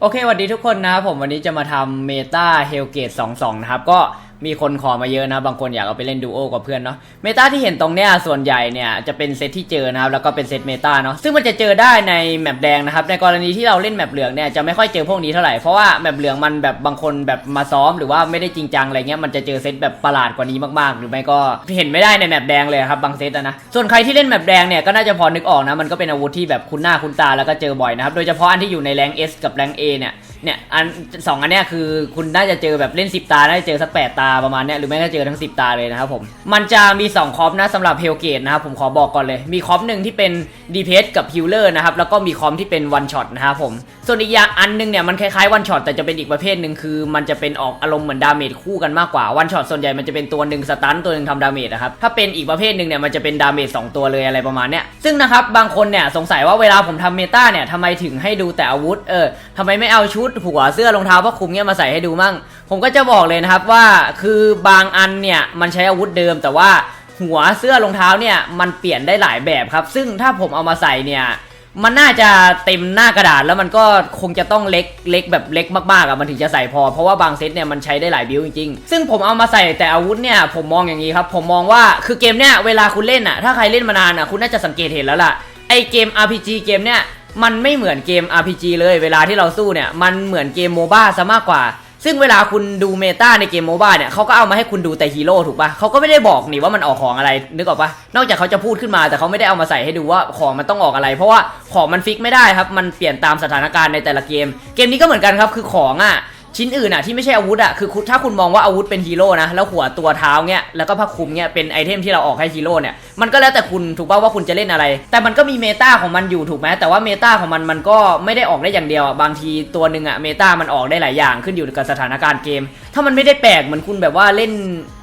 โอเคสวัสดีทุกคนนะผมวันนี้จะมาทำเมตาเฮลเกต22 นะครับ ก็ มีคนขอมาเยอะนะ บางคนอยากเอาไปเล่นดูโอกับเพื่อนเนาะเมตาที่เห็นตรงเนี้ยส่วนใหญ่เนี่ยจะเป็นเซตที่เจอนะครับแล้วก็เป็นเซตเมตาเนาะซึ่งมันจะเจอได้ในแมปแดงนะครับในกรณีที่เราเล่นแมปเหลืองเนี่ยจะไม่ค่อยเจอพวกนี้เท่าไหร่เพราะว่าแมปเหลืองมันแบบบางคนแบบมาซ้อมหรือว่าไม่ได้จริงจังอะไรเงี้ยมันจะเจอเซตแบบประหลาดกว่านี้มากๆ หรือไม่ก็เห็นไม่ได้ในแมปแดงเลยครับบางเซตนะส่วนใครที่เล่นแมปแดงเนี่ยก็น่าจะพอนึกออกนะมันก็เป็นอาวุธที่แบบคุ้นหน้าคุ้นตาแล้วก็เจอบ่อยนะครับโดยเฉพาะอันที่อยู่ในแรง S กับแรง A เนี่ย เนี่ยอันสองอันเนี้ยคือคุณน่าจะเจอแบบเล่น 10 ตาน่าจะเจอสักแปดตาประมาณเนี้ยหรือไม่ก็เจอทั้ง 10 ตาเลยนะครับผม มันจะมี 2 คอมนะสำหรับเฮลเกตนะครับผมขอบอกก่อนเลย มีคอมหนึ่งที่เป็นดีเพสกับฮิลเลอร์นะครับแล้วก็มีคอมที่เป็นวันช็อตนะครับผม ส่วนอีกอย่างอันหนึงเนี่ยมันคล้ายๆวันช็อตแต่จะเป็นอีกประเภทหนึ่งคือ มันจะเป็นออกอารมณ์เหมือนดาเมจคู่กันมากกว่าวันช็อตส่วนใหญ่มันจะเป็นตัวหนึ่งสตันตัวหนึ่งทำดาเมจนะครับถ้าเป็นอีกประเภทหนึ่งเนี่ยมันจะเป็นดาเมจสองตัวเลยอะไรประมาณเนี้ยซึ่งนะครับบางคนเนี่ยสงสัยว่าเวลาผมทำเมตาเนี่ยทำไมถึงให้ดูแต่อาวุธเออทำไมไม่เอาชุดหัวเสื้อรองเท้าผ้าคลุมเนี่ยมาใส่ให้ดูมั่ง ผมก็จะบอกเลยนะครับว่าคือบางอันเนี่ยมันใช้อาวุธเดิมแต่ว่าหัวเสื้อรองเท้าเนี่ยมันเปลี่ยนได้หลายแบบครับ ซึ่งถ้าผมเอามาใส่เนี่ยมันน่าจะเต็มหน้ากระดาษแล้วมันก็คงจะต้องเล็กเล็กแบบเล็กมากๆอะมันถึงจะใส่พอ เพราะว่าบางเซตเนี่ยมันใช้ได้หลายบิวจริงๆ ซึ่งผมเอามาใส่แต่อาวุธเนี่ยผมมองอย่างนี้ครับ ผมมองว่าคือเกมเนี่ยเวลาคุณเล่นอะถ้าใครเล่นมานานอะคุณน่าจะสังเกตเห็นแล้วล่ะไอเกม RPG เกมเนี่ย มันไม่เหมือนเกม RPG เลยเวลาที่เราสู้เนี่ย มันเหมือนเกมโมบ้าซะมากกว่า ซึ่งเวลาคุณดูเมตาในเกมโมบ้าเนี่ยเขาก็เอามาให้คุณดูแต่ฮีโร่ถูกปะเขาก็ไม่ได้บอกนี่ว่ามันออกของอะไรนึกออกปะนอกจากเขาจะพูดขึ้นมาแต่เขาไม่ได้เอามาใส่ให้ดูว่าของมันต้องออกอะไร เพราะว่าของมันฟิกไม่ได้ครับมันเปลี่ยนตามสถานการณ์ในแต่ละเกม เกมนี้ก็เหมือนกันครับคือของอะชิ้นอื่นอะที่ไม่ใช่อาวุธอะคือถ้าคุณมองว่าอาวุธเป็นฮีโร่นะแล้วหัวตัวเท้าเนี้ยแล้วก็ผ้าคลุมเนี้ยเป็นไอเทมที่เราออกให้ฮีโร่เนี่ย มันก็แล้วแต่คุณถูกป่าว่าคุณจะเล่นอะไร แต่มันก็มีเมตาของมันอยู่ถูกไหมแต่ว่าเมตาของมันมันก็ไม่ได้ออกได้อย่างเดียวอะบางทีตัวหนึ่งอะเมตามันออกได้หลายอย่างขึ้นอยู่กับสถานการณ์เกม ถ้ามันไม่ได้แปลกเหมือนคุณแบบว่าเล่น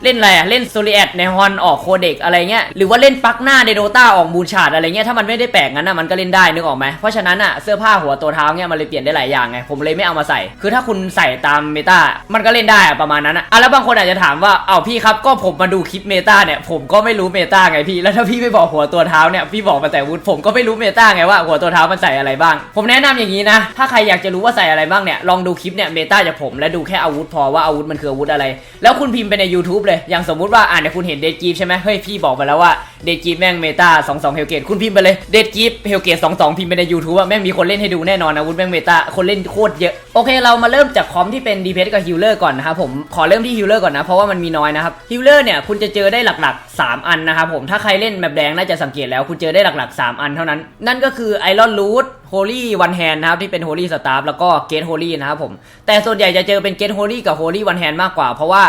เล่นอะไรอะเล่นโซลิแอดในฮอนออกโคเด็กอะไรเงี้ยหรือว่าเล่นปักหน้าในโดตาออกบูชาดอะไรเงี้ยถ้ามันไม่ได้แปลกงั้นอะมันก็เล่นได้นึกออกไหมเพราะฉะนั้นอะเสื้อผ้าหัวตัวเท้าเนี้ยมันเลยเปลี่ยนได้หลายอย่างไงผมเลยไม่เอามาใส่ คือถ้าคุณใส่ตามเมตามันก็เล่นได้อะประมาณนั้นอะแล้วบางคนอาจจะถามว่าเอ้าพี่ครับก็ผมมาดูคลิปเมตาเนี่ยผมก็ไม่รู้เมตาไงพี่แล้วถ้าพี่ไม่บอกหัวตัวเท้าเนี่ยพี่บอกมาแต่วุฒผมก็ไม่รู้เมตาไงว่าหัวตัวเท้ามันใส่อะไรบ้าง ผมแนะนำอย่างนี้นะ ถ้าใครอยากจะรู้ว่าใส่อะไรบ้างเนี่ยลองดูคลิปเนี่ยเมตาจากผมและดูแค่อาวุธพอว่าอาวุธมันคืออาวุธอะไร แล้วคุณพิมพ์ไปใน YouTube เลยอย่างสมมุติว่าอ่านเนี่ยคุณเห็นเดดกีฟใช่ไหมเฮ้ยพี่บอกไปแล้วว่าเดดกีฟแม่งเมตา22เฮลเกตคุณพิมพ์ไปเลยเดดกีฟเฮลเกต22พิมพ์ไปใน YouTube อะแม่งมีคนเล่นให้ดูแน่นอนอาวุธแม่งเมตาคนเล่นโคตรเยอะโอเคเรามาเริ่มจากคอมที่เป็นดีเพสกับฮิลเลอร์ก่อนนะครับผมขอเริ่มที่ฮิลเลอร์ก่อนนะเพราะว่ามันมีน้อยนะครับฮิลเลอร์เนี่ยคุณจะเจอได้หลักๆ 3 อันนะครับผมถ้าใครเล่นแมปแดงน่าจะสังเกตแล้วคุณเจอได้หลักๆ 3 อันเท่านั้น นั่นก็คือไอรอนรูทโฮลี่วันแฮนนะครับที่เป็นโฮลี่สตาร์แล้วก็เกตโฮลี่นะครับผม แต่ส่วนใหญ่จะเจอเป็นเกตโฮลี่กับโฮลี่วันแฮนมากกว่า เพราะว่า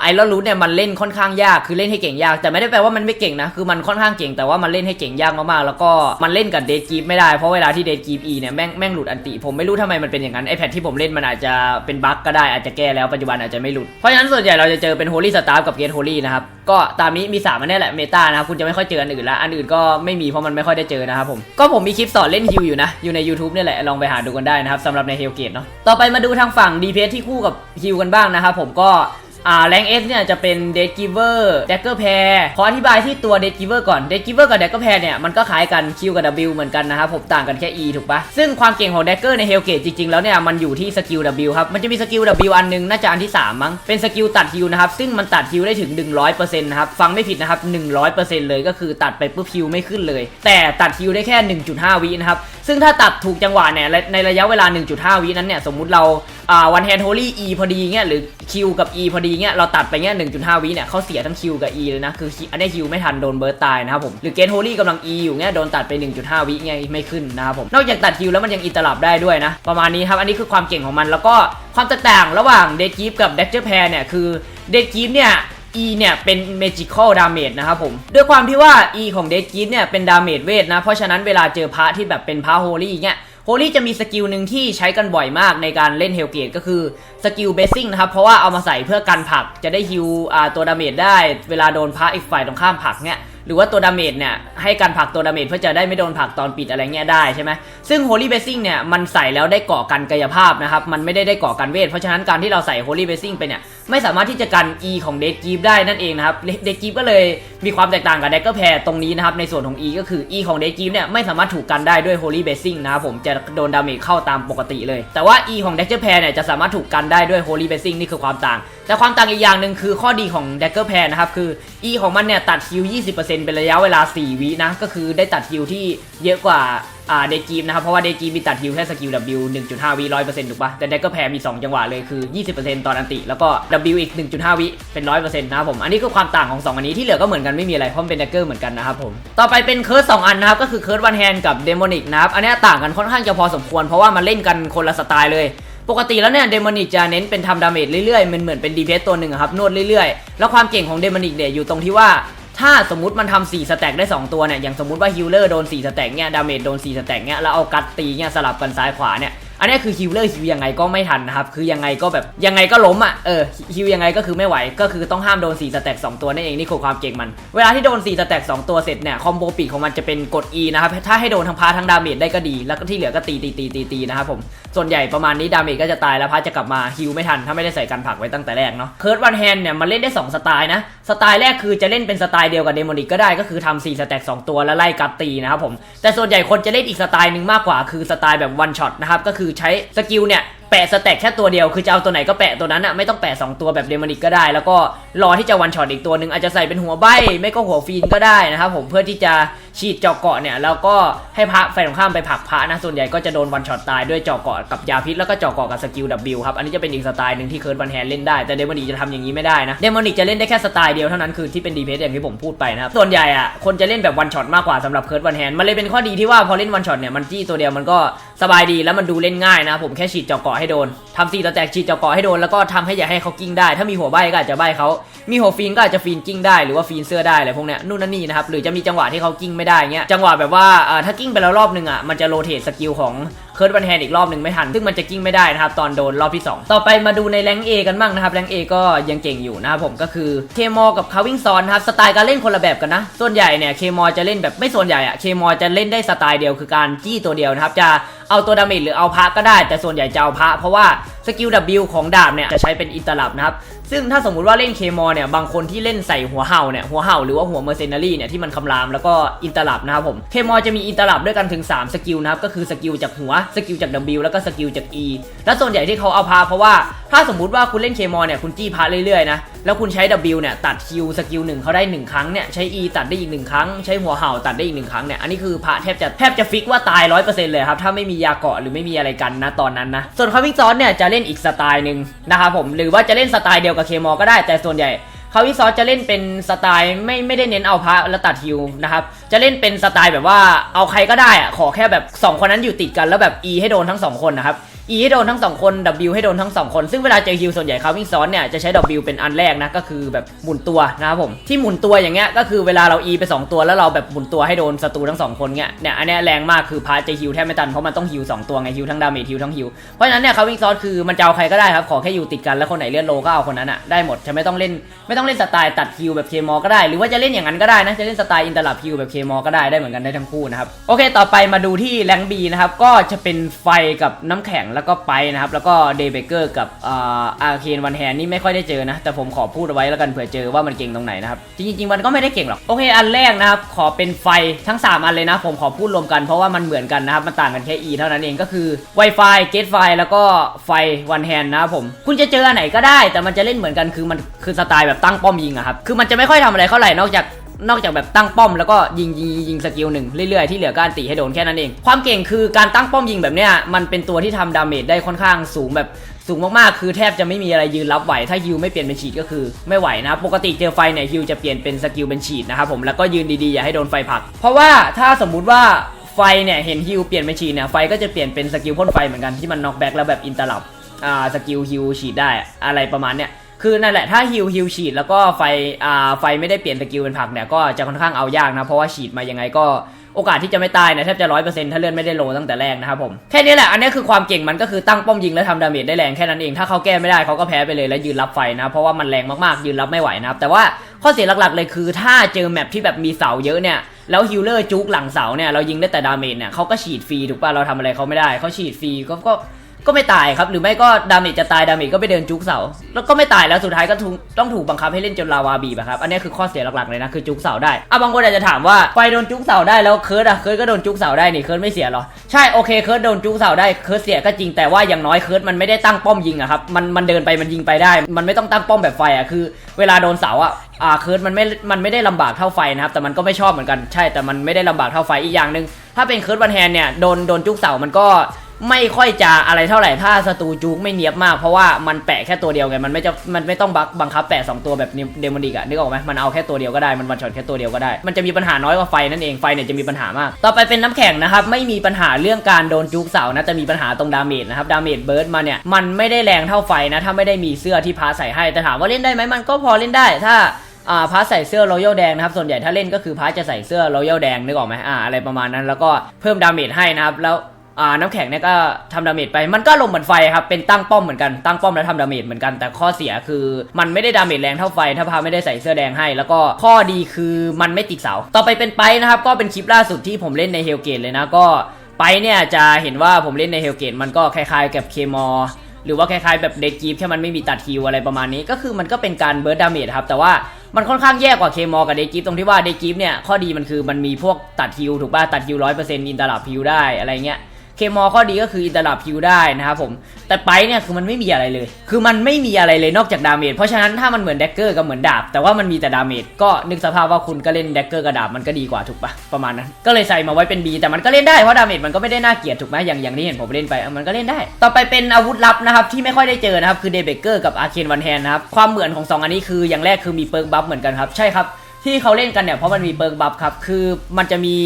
ไอรอนรูทเนี่ยมันเล่นค่อนข้างยากคือเล่นให้เก่งยาก แต่ไม่ได้แปลว่ามันไม่เก่งนะ คือมันค่อนข้างเก่งแต่ว่ามันเล่นให้เก่งยากมากๆ แล้วก็มันเล่นกับเดดกีฟไม่ได้เพราะเวลาที่เดดกีฟอีเนี่ยแม่งแม่งหลุดอันติ ผมไม่รู้ทำไมมันเป็นอย่างนั้นไอแพดที่ผมเล่นมันอาจจะเป็นบั๊กก็ได้อาจจะแก้แล้วปัจจุบันอาจจะไม่หลุดเพราะฉะนั้นส่วนใหญ่เราจะเจอเป็นโฮลี่สตาร์กับเกตโฮลี่นะครับก็ตามนี้มี3อันนี้แหละเมตานะครับคุณจะไม่ค่อยเจออันอื่นละอันอื่นก็ไม่มีเพราะมันไม่ค่อยได้เจอนะครับผมก็ผมมีคลิปสอนเล่นฮิวอยู่นะอยู่ใน YouTube เนี่ยแหละลองไปหาดูกันได้นะครับสำหรับในเฮลเกตเนาะต่อไปมาดูทางฝั่งดีเพที่คู่กับฮิวกันบ้างนะครับผมก็ อ่าแรงเอสเนี่ยจะเป็นเด d กิเวอร์เดกเกอร์แพร์ขออธิบายที่ตัวเด d กิเวอร์ก่อนเด d กิเวอร์กับเดกเกอร์แพร์เนี่ยมันก็คล้ายกัน Q กับ W เหมือนกันนะครับผมต่างกันแค่ E ถูกปะซึ่งความเก่งของเดกเกอร์ในเฮลเกตจริงๆแล้วเนี่ยมันอยู่ที่สกิล W ครับมันจะมีสกิล W อันหนึงน่าจะอันที่ 3 มั้งเป็นสกิลตัดฮิวนะครับซึ่งมันตัดฮิวได้ถึง 100%นะครับฟังไม่ผิดนะครับ100%เลยก็คือตัดไปปุ๊บฮิวไม่ขึ้นเลย แต่ตัดฮิวได้แค่ 1.5 วินะครับซึ่งถ้าตัดถูกจังหวะเนี่ยในระยะเวลา 1.5 วินั้นเนี่ยสมมุติเรา อ่าวันแฮนด์โฮลี่อีพอดีเงี้ยหรือ Q กับ E พอดีเงี้ยเราตัดไปเงี้ย1.5วิเนี่ยเขาเสียทั้ง Q กับ E เลยนะ คืออันนี้ Q ไม่ทันโดนเบิร์ตตายนะครับผมหรือเกนโฮลี่กำลัง E อยู่เงี้ยโดนตัดไป 1.5 วิเงี้ยไม่ขึ้นนะครับผมนอกจากตัด Q แล้วมันยังอินตลับได้ด้วยนะ ประมาณนี้ครับอันนี้คือความเก่งของมันแล้วก็ความแตกต่างระหว่างเดดกิฟกับเดกเจอร์แพร์เนี่ยคือเดดกิฟเนี่ย E เนี่ยเป็น magical damage นะครับผมด้วยความที่ว่า E ของเด d กิฟเนี่ยเป็น damage เวทนะ เพราะฉะนั้นเวลาเจอพระที่แบบเป็นพระโฮลี่เงี้ย ฮลี่จะมีสกิลหนึ่งที่ใช้กันบ่อยมากในการเล่นเฮลเกตก็คือสกิลเบสซิ่งนะครับเพราะว่าเอามาใส่เพื่อกันผักจะได้ฮิวอ่าตัวดาเมจได้ เวลาโดนพระอีกฝ่ายตรงข้ามผักเนี่ยหรือว่าตัวดาเมจเนี่ยให้การผักตัวดาเมจเพื่อจะได้ไม่โดนผักตอนปิดอะไรเงี้ยได้ใช่ไหมซึ่ง Holy Blessing เนี่ยมันใส่แล้วได้เกาะกันกายภาพนะครับมันไม่ได้ได้เกาะกันเวทเพราะฉะนั้นการที่เราใส่ Holy Blessing ไปเนี่ย ไม่สามารถที่จะกัน E ของเด d กีฟได้นั่นเองนะครับเด d กีฟก็เลยมีความแตกต่างกับ d a g g e r Pair ตรงนี้นะครับในส่วนของ E ก็คือ E ของเด d กีฟเนี่ยไม่สามารถถูกกันได้ด้วย Holy Blessing นะครับผมจะโดนดาเมจเข้าตามปกติเลย แต่ว่า E ของ d a g g e r Pair เนี่ยจะสามารถถูกกันได้ด้วย Holy Blessing นี่คือความต่าง แต่ความต่างอีกอย่างหนึ่งคือข้อดีของ Dagger Pair นะครับคือ E ของมันเนี่ยตัดฮิว 20%เป็นระยะเวลา 4 วินะก็คือได้ตัดฮิวที่เยอะกว่า เดจีมนะครับ เพราะว่าเดจีมมีตัดฮิวแค่สกิล W 1.5 วิ100%ถูกปะแต่ Dagger Pair มี 2 จังหวะเลยคือ 20%ตอนอันติ แล้วก็ W อีก 1.5 วิเป็น100%นต์นะครับผม อันนี้คือความต่างของ 2 อันนี้ที่เหลือก็เหมือนกันไม่มีอะไรเพราะมันเป็น Dagger เหมือนกันนะครับผมต่อไปเป็นเคิร์ส2อันนะครับก็คือเคิร์สวันแฮนกับเดมอนิกนะครับอันนี้ต่างกันค่อนข้างจะพอสมควร เพราะว่ามันเล่นกันคนละสไตล์เลยปกติแล้วเนี่ยเดมอนิกจะเน้นเป็นทำดาเมจเรื่อยๆมันเหมือนเป็นดีเพสตัวหนึ่งครับนวดเรื่อยๆ แล้วความเก่งของเดมอนิกเนี่ยอยู่ตรงที่ว่า ถ้าสมมติมันทำ4สแต็กได้ 2 ตัวเนี่ยอย่างสมมติว่าฮิลเลอร์โดน4สแต็กเนี่ยดาเมจโดน4สแต็กเนี่ยแล้วเอากัดตีเนี่ยสลับกันซ้ายขวาเนี่ยอันนี้คือฮิลเลอร์ฮิวยังไงก็ไม่ทันนะครับ คือยังไงก็แบบยังไงก็ล้มอะเออฮิวยังไงก็คือไม่ไหว ก็คือต้องห้ามโดน4สแต็ก2ตัวนั่นเองนี่คือความเก่งมัน เวลาที่โดน4สแต็ก2ตัวเสร็จเนี่ยคอมโบปีกของมันจะเป็นกด E นะครับถ้าให้โดนทั้งพาทั้งดาเมจได้ก็ดี แล้วก็ที่เหลือก็ตีตีตีตีตีนะครับผมส่วนใหญ่ประมาณนี้ดาเมจก็จะตายแล้วพาจะกลับมาฮิวไม่ทัน ถ้าไม่ได้ใส่กันผักไว้ตั้งแต่แรกเนาะเคิร์ดวันแฮนเนี่ยมันเล่นได้สองสไตล์นะ สไตล์แรกคือจะเล่นเป็นสไตล์เดียวกับเดโมนิกก็ได้ก็คือทำ4สแต็ก2ตัวแล้วไล่กัดตีนะครับผมแต่ส่วนใหญ่คนจะเล่นอีกสไตล์หนึ่งมากกว่าคือสไตล์แบบวันช็อตนะครับก็คือใช้สกิลเนี่ยแปะสแต็กแค่ตัวเดียวคือจะเอาตัวไหนก็แปะตัวนั้นอะไม่ต้องแปะสองตัวแบบเดโมนิกก็ได้ แล้วก็รอที่จะวันช็อตอีกตัวหนึ่งอาจจะใส่เป็นหัวใบไม่ก็หัวฟีนก็ได้นะครับผมเพื่อที่จะ ฉีดเจาะเกาะเนี่ยแล้วก็ให้พระแฟนของข้ามไปผลักพระนะส่วนใหญ่ก็จะโดนวันช็อตตายด้วยเจาะเกาะกับยาพิษแล้วก็เจาะเกาะกับสกิล W ครับอันนี้จะเป็นอีกสไตล์หนึ่งที่เคิร์ดวันแฮนเล่นได้แต่เดโมนิกจะทำอย่างนี้ไม่ได้นะเดโมนิกจะเล่นได้แค่สไตล์เดียวเท่านั้นคือที่เป็นดีเพสอย่างที่ผมพูดไปนะครับส่วนใหญ่อะคนจะเล่นแบบวันช็อตมากกว่าสำหรับเคิร์ดวันแฮนมันเลยเป็นข้อดีที่ว่าพอเล่นวันช็อตเนี่ยมันจี้ตัวเดียวมันก็สบายดีแล้วมันดูเล่นง่ายนะผมแค่ฉีดเจาะเกาะให้โดนทำซีตแตกฉีดเจาะเกาะให้โดนแล้วก็ทำให้อย่าให้เขากิ้งได้ ถ้ามีหัวใบก็อาจจะใบเขามีหัวฟีนก็อาจจะฟีนกิ้งได้หรือว่าฟีนเสื้อได้อะไรพวกเนี้ยนู่นนั่นนี่นะครับหรือจะมีจังหวะที่เขากิ้งไม่ได้เงี้ยจังหวะแบบว่าเอ่อถ้ากิ้งไปแล้วรอบนึงอะมันจะโรเตทสกิลของ เคิร์ดวันแฮนอีกรอบหนึ่งไม่ทัน ซึ่งมันจะกิ้งไม่ได้นะครับตอนโดนรอบที่ 2 ต่อไปมาดูในแรงเอกันบ้างนะครับแรงเอก็ยังเก่งอยู่นะครับผมก็คือเคมอกับคาวิ่งซอนนะครับสไตล์การเล่นคนละแบบกันนะ ส่วนใหญ่เนี่ยเคมอจะเล่นแบบไม่ส่วนใหญ่อะเคมอจะเล่นได้สไตล์เดียวคือการจี้ตัวเดียวนะครับจะเอาตัวดาเมจหรือเอาพระก็ได้ แต่ส่วนใหญ่จะเอาพระเพราะว่าสกิล W ของดาบเนี่ยจะใช้เป็นอินเตอร์ลับนะครับซึ่งถ้าสมมุติว่าเล่นเคมอเนี่ยบางคนที่เล่นใส่หัวเห่าเนี่ยหัวเห่าหรือว่าหัวเมอร์เซนารีเนี่ยที่มันคำรามแล้วก็อินเตอร์ลับนะครับผมเคมอจะมีอินเตอร์ลับด้วยกันถึง 3 สกิลนะครับก็คือสกิลจากหัวสกิลจาก W แล้วก็สกิลจาก E และส่วนใหญ่ที่เขาเอาพาเพราะว่าถ้าสมมุติว่าคุณเล่นเคมอเนี่ยคุณจี้พาเรื่อยๆนะแล้วคุณใช้ W เนี่ยตัดคิวสกิลหนึ่งเขาได้หนึ่งครั้งเนี่ยใช้ E ตัดได้อีกหนึ่งครั้ง ใช้หัวเห่าตัดได้อีกหนึ่งครั้งเนี่ยอันนี้คือพระแทบจะแทบจะฟิกว่าตายร้อยเปอร์เซ็นต์เลยครับถ้าไม่มียาเกาะหรือไม่มีอะไรกันนะตอนนั้นนะส่วนคาวิ่งซ้อนเนี่ยจะเล่นอีกสไตล์หนึ่งนะครับผมหรือว่าจะเล่นสไตล์เดียวกับเคมอก็ได้แต่ส่วนใหญ่ คาวิซอสจะเล่นเป็นสไตล์ไม่ไม่ได้เน้นเอาพระแล้วตัดฮิวนะครับ จะเล่นเป็นสไตล์แบบว่าเอาใครก็ได้อะขอแค่แบบ 2 คนนั้นอยู่ติดกันแล้วแบบ E ให้โดนทั้ง 2 คนนะครับ E ให้โดนทั้ง2คน W ให้โดนทั้ง2คน ซึ่งเวลาเจอฮิวส่วนใหญ่คาวิ่งซ้อนเนี่ยจะใช้ W เป็นอันแรกนะก็คือแบบหมุนตัวนะครับผมที่หมุนตัวอย่างเงี้ยก็คือเวลาเรา E ไป 2 ตัวแล้วเราแบบหมุนตัวให้โดนศัตรูทั้ง2คนเงี้ยเนี่ยอันเนี้ยแรงมากคือพาจะฮิวแทบไม่ทันเพราะมันต้องฮิว2ตัวไงฮิวทั้งดาเมจฮิวทั้งฮิวเพราะฉะนั้นเนี่ยคาวิ่งซ้อนคือมันจะเอาใครก็ได้ครับขอแค่อยู่ติดกันแล้วคนไหนเลื่อนโลก็เอาคนนั้นอะได้หมดจะไม่ต้องเล่นไม่ต้องเล่นสไตล์ตัดคิวแบบเคมอก็ได้ หรือว่าจะเล่นอย่างนั้นก็ได้นะจะเล่นสไตล์อินเตอร์ลับคิวแบบเคมอก็ได้ได้เหมือนกันได้ทั้งคู่นะครับโอเค ต่อไปมาดูที่แรงบีนะครับก็จะเป็นไฟกับน้ำแข็งแล้วก็ไปนะครับ แล้วก็เดย์เบเกอร์กับอาร์เคนวันแฮนนี่ไม่ค่อยได้เจอนะ แต่ผมขอพูดเอาไว้แล้วกันเผื่อเจอว่ามันเก่งตรงไหนนะครับ จริงๆมันก็ไม่ได้เก่งหรอก โอเค อันแรกนะครับ ขอเป็นไฟทั้ง 3 อันเลยนะ ผมขอพูดรวมกันเพราะว่ามันเหมือนกันนะครับ มันต่างกันแค่ E เท่านั้นเองก็คือ Wi-Fi Gate ไฟแล้วก็ไฟวันแฮนนะครับผมคุณจะเจออันไหนก็ได้ แต่มันจะเล่นเหมือนกันคือมันคือสไตล์แบบตั้งป้อมยิงอะครับคือมันจะไม่ค่อยทำอะไรเท่าไหร่นอกจาก นอกจากแบบตั้งป้อมแล้วก็ยิงยิงยิงสกิลหนึ่งเรื่อยๆที่เหลือการตีให้โดนแค่นั้นเอง ความเก่งคือการตั้งป้อมยิงแบบเนี้ยมันเป็นตัวที่ทำดาเมจได้ค่อนข้างสูงแบบสูงมากๆ คือแทบจะไม่มีอะไรยืนรับไหว ถ้าฮิวไม่เปลี่ยนเป็นฉีดก็คือไม่ไหวนะ ปกติเจอไฟเนี่ยฮิวจะเปลี่ยนเป็นสกิลเป็นฉีดนะครับผม แล้วก็ยืนดีๆ อย่าให้โดนไฟผลัก เพราะว่าถ้าสมมุติว่าไฟเนี่ยเห็นฮิวเปลี่ยนเป็นฉีดเนี่ยไฟก็จะเปลี่ยนเป็นสกิลพ่นไฟเหมือนกันที่มันน็อกแบ็กแล้วแบบอินเตอร์ลับอ่าสกิลฮิวฉีดได้อะไรประมาณเนี้ย คือนั่นแหละถ้าฮิวฮิวฉีดแล้วก็ไฟอ่าไฟไม่ได้เปลี่ยนสกิลเป็นผักเนี่ยก็จะค่อนข้างเอายากนะ เพราะว่าฉีดมายังไงก็โอกาสที่จะไม่ตายเนี่ยแทบจะร้อยเปอร์เซ็นต์ถ้าเลื่อนไม่ได้โลตั้งแต่แรกนะครับผมแค่นี้แหละอันนี้คือความเก่งมันก็คือตั้งป้อมยิงแล้วทำดาเมจได้แรงแค่นั้นเองถ้าเขาแก้ไม่ได้เขาก็แพ้ไปเลยแล้วยืนรับไฟนะเพราะว่ามันแรงมากๆยืนรับไม่ไหวนะครับแต่ว่าข้อเสียหลักๆเลยคือ ถ้าเจอแมปที่แบบมีเสาเยอะเนี่ยแล้วฮิลเลอร์จุกหลังเสาเนี่ยเรายิงได้แต่ดาเมจเนี่ยเขาก็ฉีดฟรีถูกป่ะเราทำอะไรเขาไม่ได้เขาฉีดฟรีก็ ก็ไม่ตายครับ หรือไม่ก็ดาเมจจะตายดาเมจก็ไปเดินจุกเสา แล้วก็ไม่ตายแล้วสุดท้ายก็ถูกต้องถูกบังคับให้เล่นจนลาวาบีบะครับ อันนี้คือข้อเสียหลักๆเลยนะคือจุกเสาได้อะบางคนอาจจะถามว่าไฟโดนจุกเสาได้แล้วเคิร์ดอะเคิร์ดก็โดนจุกเสาได้นี่เคิร์ดไม่เสียหรอ ใช่โอเคเคิร์ดโดนจุกเสาได้เคิร์ดเสียก็จริงแต่ว่าอย่างน้อยเคิร์ดมันไม่ได้ตั้งป้อมยิงอะครับมันมันเดินไปมันยิงไปได้ มันไม่ต้องตั้งป้อมแบบไฟอะคือ เวลาโดนเสาอะอ่าเคิร์ดมันไม่ มันไม่ได้ลำบากเท่าไฟนะครับ แต่มันก็ไม่ชอบเหมือนกัน ใช่ แต่มันไม่ได้ลำบากเท่าไฟอีกอย่างหนึ่งถ้าเป็นเคิร์ดวันแฮนเนี่ย โดน โดนจุกเสา มันก็ ไม่ค่อยจะอะไรเท่าไหร่ถ้าศัตรูจุกไม่เนียบมากเพราะว่ามันแปะแค่ตัวเดียวไงมันไม่จะมันไม่ต้องบังบังคับแปะสองตัวแบบเดมอนิกอะนึกออกไหมมันเอาแค่ตัวเดียวก็ได้มันวันช็อตแค่ตัวเดียวก็ได้ มันจะมีปัญหาน้อยกว่าไฟนั่นเองไฟเนี่ยจะมีปัญหามาก ต่อไปเป็นน้ำแข็งนะครับไม่มีปัญหาเรื่องการโดนจุกเสานะแต่มีปัญหาตรงดาเมจนะครับดาเมจเบิร์ดมาเนี่ยมันไม่ได้แรงเท่าไฟนะถ้าไม่ได้มีเสื้อที่พาใส่ให้แต่ถามว่าเล่นได้ไหมมันก็พอเล่นได้ถ้าอ่าพาร์ทใส่เสื้อรอยัลแดงนะครับ ส่วนใหญ่ถ้าเล่นก็คือพาร์ทจะใส่เสื้อรอยัลแดงนึกออกไหมอ่าอะไรประมาณนั้น แล้วก็เพิ่มดาเมจให้นะครับ แล้ว น้ำแข็งเนี่ยก็ทำดาเมจไปมันก็ลงเหมือนไฟครับเป็นตั้งป้อมเหมือนกันตั้งป้อมแล้วทำดาเมจเหมือนกันแต่ข้อเสียคือ มันไม่ได้ดาเมจแรงเท่าไฟ ถ้าพาไม่ได้ใส่เสื้อแดงให้ แล้วก็ข้อดีคือมันไม่ติดเสา ต่อไปเป็นไปนะครับก็เป็นคลิปล่าสุดที่ผมเล่นในเฮลเกตเลยนะก็ไปเนี่ยจะเห็นว่าผมเล่นในเฮลเกตมันก็คล้ายๆกับเคมอหรือว่าคล้ายๆแบบเดกีฟแค่มันไม่มีตัดฮิวอะไรประมาณนี้ก็คือมันก็เป็นการเบิร์ดดาเมจครับแต่ว่ามันค่อนข้างแย่กว่าเคมอกับเดกีฟตรงที่ว่าเดกีฟเนี่ยข้อดีมันคือมันมีพวกตัดฮิวถูกป่ะตัดฮิวร้อยเปอร์เซ็นต์อินตลับฮิวได้อะไรเงี้ย เคมอข้อดีก็คืออินตลับฮิวได้นะครับผม แต่ไปเนี่ยคือมันไม่มีอะไรเลย คือมันไม่มีอะไรเลยนอกจากดาเมจ เพราะฉะนั้นถ้ามันเหมือนแดกเกอร์กับเหมือนดาบ แต่ว่ามันมีแต่ดาเมจ ก็นึกสภาพว่าคุณก็เล่นแดกเกอร์กับดาบมันก็ดีกว่าถูกปะประมาณนั้น ก็เลยใส่มาไว้เป็น B แต่มันก็เล่นได้ เพราะดาเมจมันก็ไม่ได้น่าเกลียดถูกไหมอย่างอย่างที่เห็นผมเล่นไป มันก็เล่นได้ ต่อไปเป็นอาวุธลับนะครับที่ไม่ค่อยได้เจอนะครับคือเดเบเกอร์กับอาร์เคนวันแฮนนะครับความเหมือนของสองอันนี้คืออย่างแรกคือมีเปิร์กบัฟเหมือนกันครับใช่ครับที่เขาเล่นกันเนี่ยเพราะมันมีเปิร์กบัฟครับคือมันจะมี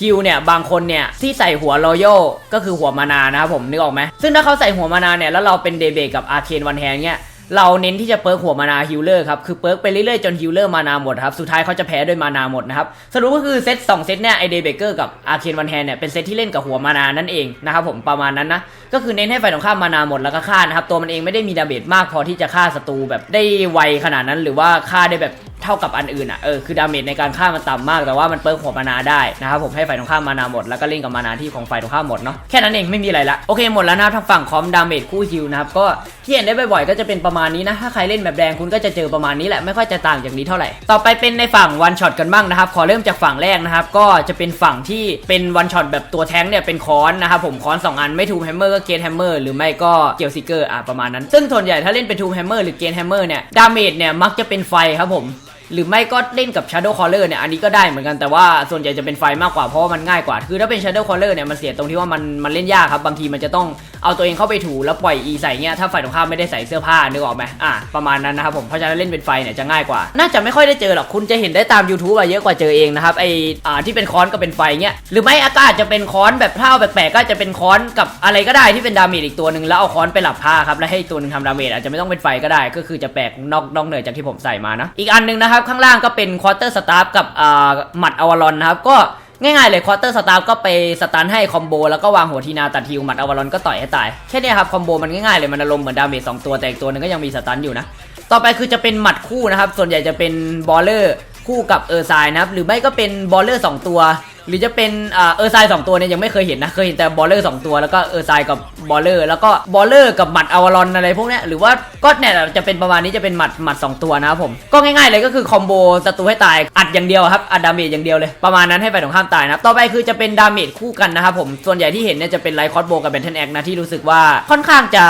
ฮิวเนี่ยบางคนเนี่ยที่ใส่หัวรอยัลก็คือหัวมานานะครับผมนึกออกไหมซึ่งถ้าเขาใส่หัวมานาเนี่ยแล้วเราเป็นเดเบกกับอาเคนวันแฮนเนี่ยเราเน้นที่จะเปิร์กหัวมานาฮิลเลอร์ครับ คือเปิร์กไปเรื่อยๆ จนฮิลเลอร์มานาหมดครับ สุดท้ายเขาจะแพ้ด้วยมานาหมดนะครับ สรุปก็คือเซตสองเซตเนี่ยไอเดเบเกอร์กับอาเคนวันแฮนเนี่ยเป็นเซตที่เล่นกับหัวมานานั่นเองนะครับผมประมาณนั้นนะ ก็คือเน้นให้ฝ่ายตรงข้ามมานาหมดแล้วก็ฆ่านะครับ ตัวมันเองไม่ได้มีดาเมจมากพอที่จะฆ่าศัตรูแบบได้ไวขนาดนั้น หรือว่าฆ่าได้แบบ เท่ากับอันอื่นอะเออคือดาเมจในการฆ่ามันต่ำมากแต่ว่ามันเปิร์กหัวมานาได้นะครับผมให้ฝ่ายตรงข้ามมานาหมดแล้วก็เล่นกับมานาที่ของฝ่ายตรงข้ามหมดเนาะแค่นั้นเองไม่มีอะไรละโอเคหมดแล้วนะทางฝั่งคอมดาเมจคู่ฮิวนะครับก็ที่เห็นได้บ่อยๆก็จะเป็นประมาณนี้นะถ้าใครเล่นแบบแดงคุณก็จะเจอประมาณนี้แหละไม่ค่อยจะต่างจากนี้เท่าไหร่ต่อไปเป็นในฝั่งวันช็อตกันบ้างนะครับขอเริ่มจากฝั่งแรกนะครับก็จะเป็นฝั่งที่เป็นวันช็อตแบบตัวแท้งเนี่ยเป็นคอนนะครับผมคอนสองอันไม่ทูแฮมเมอร์ก็เกนแฮมเมอร์หรือไม่ก็เกียวซิเกอร์อะประมาณนั้น ซึ่งส่วนใหญ่ถ้าเล่นเป็นทูแฮมเมอร์หรือเกนแฮมเมอร์เนี่ยดาเมจเนี่ยมักจะเป็นไฟครับผม หรือไม่ก็เล่นกับ Shadow Caller เนี่ยอันนี้ก็ได้เหมือนกันแต่ว่าส่วนใหญ่จะเป็นไฟมากกว่าเพราะว่ามันง่ายกว่า คือถ้าเป็น Shadow Caller เนี่ยมันเสียตรงที่ว่ามันมันเล่นยากครับบางทีมันจะต้อง เอาตัวเองเข้าไปถูแล้วปล่อย E ใส่เงี้ยถ้าฝ่ายตรงข้ามไม่ได้ใส่เสื้อผ้านึกออกไหมอะประมาณนั้นนะครับผมเพราะฉะนั้นเล่นเป็นไฟเนี่ยจะง่ายกว่า น่าจะไม่ค่อยได้เจอหรอกคุณจะเห็นได้ตาม YouTube อะเยอะกว่าเจอเองนะครับไออ่าที่เป็นค้อนก็เป็นไฟเงี้ยหรือไม่อากาศจะเป็นค้อนแบบเท่าแปลกๆก็จะเป็นค้อนกับอะไรก็ได้ที่เป็นดาเมจอีกตัวหนึ่งแล้วเอาค้อนไปหลับผ้าครับแล้วให้ตัวนึงทำดาเมจอาจจะไม่ต้องเป็นไฟก็ได้ ก็คือจะแปลกนอกนอกเหนือจากที่ผมใส่มานะอีกอันหนึงนะครับข้างล่างก็เป็นควอเตอร์สตาร์กับอ่าหมัดอวารอนนะครับก็ ง่ายๆเลยควอเตอร์สตาร์ก็ไปสตันให้คอมโบแล้วก็วางหัวทีนาตัดฮิวหมัดอวารอนก็ต่อยให้ตายแค่นี้ครับคอมโบมันง่ายๆเลยมันอารมณ์เหมือนดาเมจสองตัวแต่อีกตัวหนึงก็ยังมีสตันอยู่นะต่อไปคือจะเป็นหมัดคู่นะครับส่วนใหญ่จะเป็นบอลเลอร์คู่กับเออร์ไซน์นะครับหรือไม่ก็เป็นบอลเลอร์สองตัว หรือจะเป็นเออร์ไซน์สองตัวเนี่ยยังไม่เคยเห็นนะ เคยเห็นแต่บอลเลอร์สองตัวแล้วก็เออร์ไซน์กับบอลเลอร์แล้วก็บอลเลอร์กับหมัดอวารอนอะไรพวกเนี้ยหรือว่าก็เนี่ยจะเป็นประมาณนี้จะเป็นหมัดหมัดสองตัวนะครับผมก็ง่ายๆเลยก็คือคอมโบศัตรูให้ตายอัดอย่างเดียวครับอัดดาเมจอย่างเดียวเลยประมาณนั้นให้ไปตรงข้ามตายนะต่อไปคือจะเป็นดาเมจคู่กันนะครับผมส่วนใหญ่ที่เห็นเนี่ยจะเป็นไลท์คอสโบกับเบนเทนแอคนะที่รู้สึกว่าค่อนข้างจะ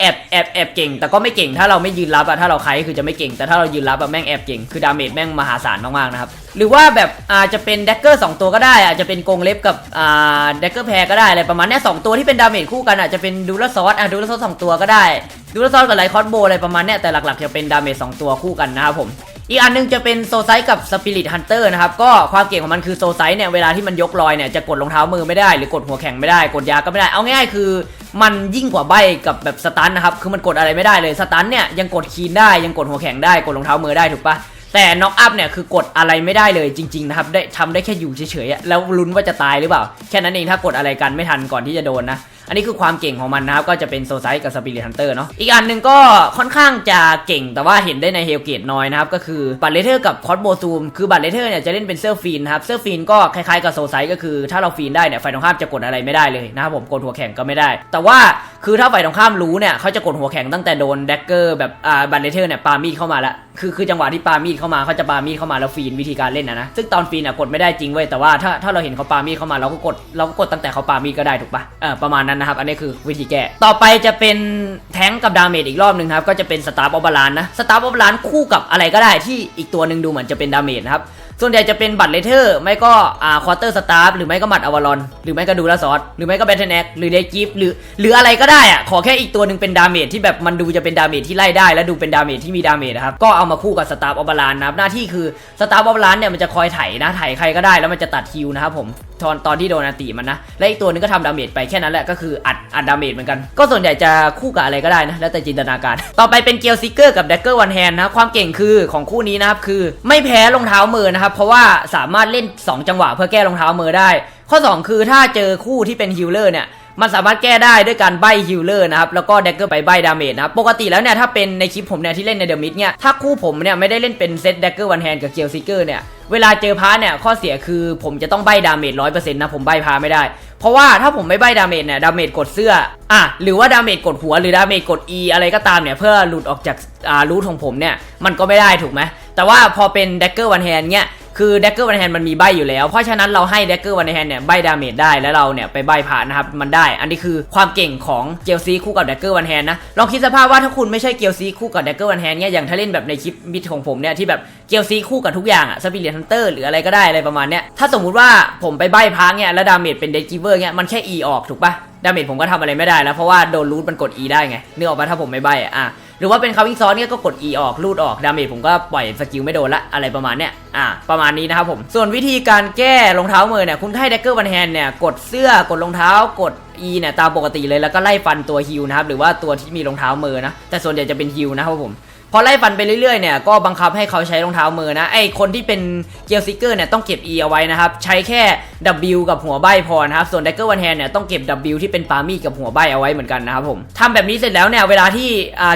แอบแอบแอบเก่ง แต่ก็ไม่เก่งถ้าเราไม่ยืนรับอะถ้าเราไคคือจะไม่เก่ง แต่ถ้าเรายืนรับอะแม่งแอบเก่งคือดาเมจแม่งมหาศาลมากๆนะครับหรือว่าแบบอาจจะเป็นแดกเกอร์สองตัวก็ได้ อาจจะเป็นกงเล็บกับอ่าแดกเกอร์แพรก็ได้อะไรประมาณนี้สองตัวที่เป็นดาเมจคู่กันอาจจะเป็นดูลซอสอะดูลซอสสองตัวก็ได้ ดูลซอสกับไลคอสโบอะไรประมาณนี้แต่หลักๆจะเป็นดาเมจสองตัวคู่กันนะครับผมอีกอันหนึงจะเป็นโซไซกับสปิริตฮันเตอร์นะครับ ก็ความเก่งของมันคือโซไซเนี่ยเวลาที่มันยกลอยเนี่ยจะกดรองเท้ามือไม่ได้หรือกดหัวแข็งไม่ได้กดยาก็ไม่ได้ เอาง่ายๆคือมันยิ่งกว่าใบกับแบบสตันนะครับ คือมันกดอะไรไม่ได้เลยสตันเนี่ยยังกดคีนได้ยังกดหัวแข็งได้กดรองเท้ามือได้ถูกปะ แต่น็อกอัพเนี่ยคือกดอะไรไม่ได้เลยจริงๆนะครับได้ทำได้แค่อยู่เฉยๆอะแล้วลุ้นว่าจะตายหรือเปล่า แค่นั้นเองถ้ากดอะไรกันไม่ทันก่อนที่จะโดนนะ อันนี้คือความเก่งของมันนะครับ ก็จะเป็นโซไซกับสปิริตฮันเตอร์เนาะ อีกอันหนึ่งก็ค่อนข้างจะเก่งแต่ว่าเห็นได้ในเฮลเกตน้อยนะครับ ก็คือบัตเลเทอร์กับคอสโบซูม คือบัตเลเทอร์เนี่ยจะเล่นเป็นเซอร์ฟีนครับ เซอร์ฟีนก็คล้ายๆกับโซไซก็คือถ้าเราฟีนได้เนี่ยฝ่ายตรงข้ามจะกดอะไรไม่ได้เลยนะครับผมกดหัวแข่งก็ไม่ได้ แต่ว่าคือถ้าฝ่ายตรงข้ามรู้เนี่ยเขาจะกดหัวแข่งตั้งแต่โดนแดกเกอร์แบบอ่าบัตเลเทอร์เนี่ยปามีดเข้ามาละคือคือจังหวะที่ปามีดเข้ามาเขาจะปามีดเข้ามาแล้วฟีนวิธีการเล่นนะนะซึ่งตอนฟีนอะกดไม่ได้จริงเว้ยแต่ว่าถ้าถ้าเราเห็นเขาปามีดเข้ามาเราก็กดเราก็กดตั้งแต่เขาปามีดก็ได้ถูกปะเออประมาณนั้นนะครับ อันนี้คือวิธีแก้ ต่อไปจะเป็นแทงกับดาเมจอีกรอบหนึ่งครับ ก็จะเป็นสตาร์บอบบาลานนะ สตาร์บอบบาลานคู่กับอะไรก็ได้ที่อีกตัวหนึ่งดูเหมือนจะเป็นดาเมจนะครับ ส่วนใหญ่จะเป็นบัตรเลเทอร์ไม่ก็อ่าควอเตอร์สตาร์หรือไม่ก็หมัดอวารอนหรือไม่ก็ดูแลซอสหรือไม่ก็แบทเทนแอคหรือเลกิฟหรือหรืออะไรก็ได้อะขอแค่อีกตัวหนึ่งเป็นดาเมจที่แบบมันดูจะเป็นดาเมจที่ไล่ได้ และดูเป็นดาเมจที่มีดาเมจนะครับก็เอามาคู่กับสตาร์ออฟบาลานนะครับหน้าที่คือสตาร์ออฟบาลานเนี่ยมันจะคอยไถนะไถใครก็ได้แล้วมันจะตัดฮิวนะครับผมตอนตอนที่โดนอันติมันนะและอีกตัวนึงก็ทำดาเมจไปแค่นั้นแหละก็คืออัดอัดดาเมจเหมือนกัน ก็ส่วนใหญ่จะคู่กับอะไรก็ได้นะแล้วแต่จินตนาการ ต่อไปเป็นเกียวซิกเกอร์กับแดกเกอร์วันแฮนนะความเก่งคือของคู่นี้นะครับคือไม่แพ้รองเท้ามือนะครับเพราะว่าสามารถเล่น 2 จังหวะเพื่อแก้รองเท้ามือได้ ข้อ 2 คือถ้าเจอคู่ที่เป็นฮิลเลอร์เนี่ยมันสามารถแก้ได้ด้วยการใบฮิลเลอร์นะครับ แล้วก็แดกเกอร์ไปใบดาเมจนะครับ ปกติแล้วเนี่ย ถ้าเป็นในคลิปผมเนี่ย ที่เล่นในเดอะมิดเนี่ย ถ้าคู่ผมเนี่ย ไม่ได้เล่นเป็นเซตแดกเกอร์วันแฮนกับเกียวซิกเกอร์เนี่ย เวลาเจอพาร์ทเนี่ย ข้อเสียคือผมจะต้องใบดาเมจร้อยเปอร์เซ็นต์นะ ผมใบพาไม่ได้ เพราะว่าถ้าผมไม่ใบดาเมจเนี่ย ดาเมจกดเสื้อ อะ หรือว่าดาเมจกดหัว หรือดาเมจกด E อะไรก็ตามเนี่ย เพื่อหลุดออกจากอ่ารูทของผมเนี่ย มันก็ไม่ได้ถูกไหมแต่ว่าพอเป็นแดกเกอร์วันแฮนเนี่ย คือแดกเกอร์วันแฮนมันมีใบอยู่แล้ว เพราะฉะนั้นเราให้แดกเกอร์วันแฮนเนี่ยใบดาเมจได้แล้วเราเนี่ยไปใบผ่านนะครับมันได้ อันนี้คือความเก่งของเกลซีคู่กับแดกเกอร์วันแฮนนะลองคิดสภาพว่าถ้าคุณไม่ใช่เกลซีคู่กับแดกเกอร์วันแฮนเนี่ยอย่างถ้าเล่นแบบในคลิปมิดของผมเนี่ยที่แบบเกลซีคู่กับทุกอย่างอะสปิริตฮันเตอร์หรืออะไรก็ได้อะไรประมาณเนี้ยถ้าสมมุติว่าผมไปใบพางเนี่ยแล้วดาเมจเป็นเดกิเวอร์เนี่ยมันแค่ E ออกถูกปะดาเมจผมก็ทำอะไรไม่ได้แล้วเพราะว่าโดนรูทมันกด E ได้ไงนึกออกปะถ้าผมไม่ใบอะอะ หรือว่าเป็นคาวิซ้อนเนี่ยก็กด E ออกลูดออกดาเมจผมก็ปล่อยสกิลไม่โดนละอะไรประมาณเนี้ยอ่าประมาณนี้นะครับผม ส่วนวิธีการแก้รองเท้ามือเนี่ยคุณให้แดกเกอร์วันแฮนเนี่ยกดเสื้อกดรองเท้ากด E เนี่ยตามปกติเลยแล้วก็ไล่ฟันตัวฮิวนะครับหรือว่าตัวที่มีรองเท้ามือนะแต่ส่วนใหญ่จะเป็นฮิวนะครับผม พอไล่ฟันไปเรื่อยๆเนี่ยก็บังคับให้เขาใช้รองเท้ามือนะไอคนที่เป็นเกียร์ซิกเกอร์เนี่ยต้องเก็บ E เอาไว้นะครับ ใช้แค่ W กับหัวใบพอนะครับ ส่วน d ดกเกอร์วันแฮนเนี่ยต้องเก็บ W ที่เป็นปามี่กับหัวใบเอาไว้เหมือนกันนะครับผมทำแบบนี้เสร็จแล้วเนี่ยเวลาที่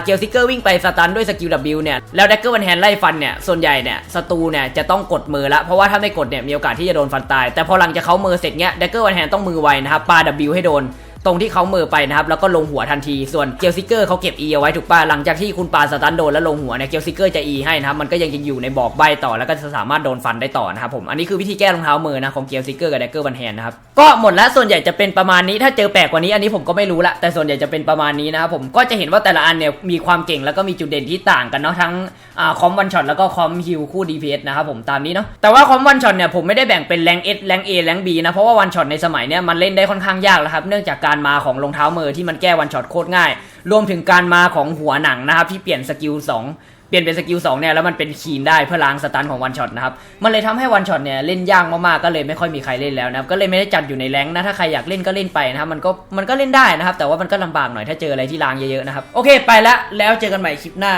เกียร์ซิกเกอร์วิ่งไปสตันด้วยสกิล W เนี่ยแล้ว d ดกเกอร์วันแฮนไล่ฟันเนี่ยส่วนใหญ่เนี่ยศัตรูเนี่ยจะต้องกดมือละเพราะว่าถ้าไม่กดเนี่ยมีโอกาสที่จะโดนฟันตาย แต่พอหลังจากเขามือเสร็จเนี่ย d ดกเกอร์วันแฮนต้องมือไวนะครับปา W ให้โดน ตรงที่เขาเมือไปนะครับแล้วก็ลงหัวทันทีส่วนเกลซิเกอร์เขาเก็บ E เอาไว้ถูกป่ะหลังจากที่คุณปาสตันโดนแล้วลงหัวเนี่ยเกลซิเกอร์จะ E ให้นะครับมันก็ยังจะอยู่ในบอกใบต่อแล้วก็จะสามารถโดนฟันได้ต่อนะครับผมอันนี้คือวิธีแก้รองเท้ามือนะของเกลซิเกอร์กับแดกเกอร์บันแฮนนะครับก็หมดแล้วส่วนใหญ่จะเป็นประมาณนี้ถ้าเจอแปลกกว่านี้อันนี้ผมก็ไม่รู้ละแต่ส่วนใหญ่จะเป็นประมาณนี้นะครับผมก็จะเห็นว่าแต่ละอันเนี่ยมีความเก่งแล้วก็มีจุดเด่นที่ต่างกันเนาะทั้งอ่าคอมวันช็อตแล้วก็คอมฮิลคู่ DPS นะครับผมตามนี้เนาะแต่ว่าคอมวันช็อตเนี่ยผมไม่ได้แบ่งเป็นแรงเอสแรงเอแรงบีนะเพราะว่าวันช็อตในสมัยเนี่ยมันเล่นได้ค่อนข้างยากแล้วครับเนื่องจากการการมาของรองเท้ามือที่มันแก้วันช็อตโคตรง่าย รวมถึงการมาของหัวหนังนะครับที่เปลี่ยนสกิล2เปลี่ยนเป็นสกิล2เนี่ยแล้วมันเป็นคีนได้เพื่อล้างสตันของวันช็อตนะครับมันเลยทำให้วันช็อตเนี่ยเล่นยากมากๆก็เลยไม่ค่อยมีใครเล่นแล้วนะครับก็เลยไม่ได้จัดอยู่ในแรงนะถ้าใครอยากเล่นก็เล่นไปนะครับมันก็มันก็เล่นได้นะครับแต่ว่ามันก็ลำบากหน่อยถ้าเจออะไรที่ล้างเยอะๆนะครับโอเคไปละแล้วเจอกันใหม่คลิปหน้า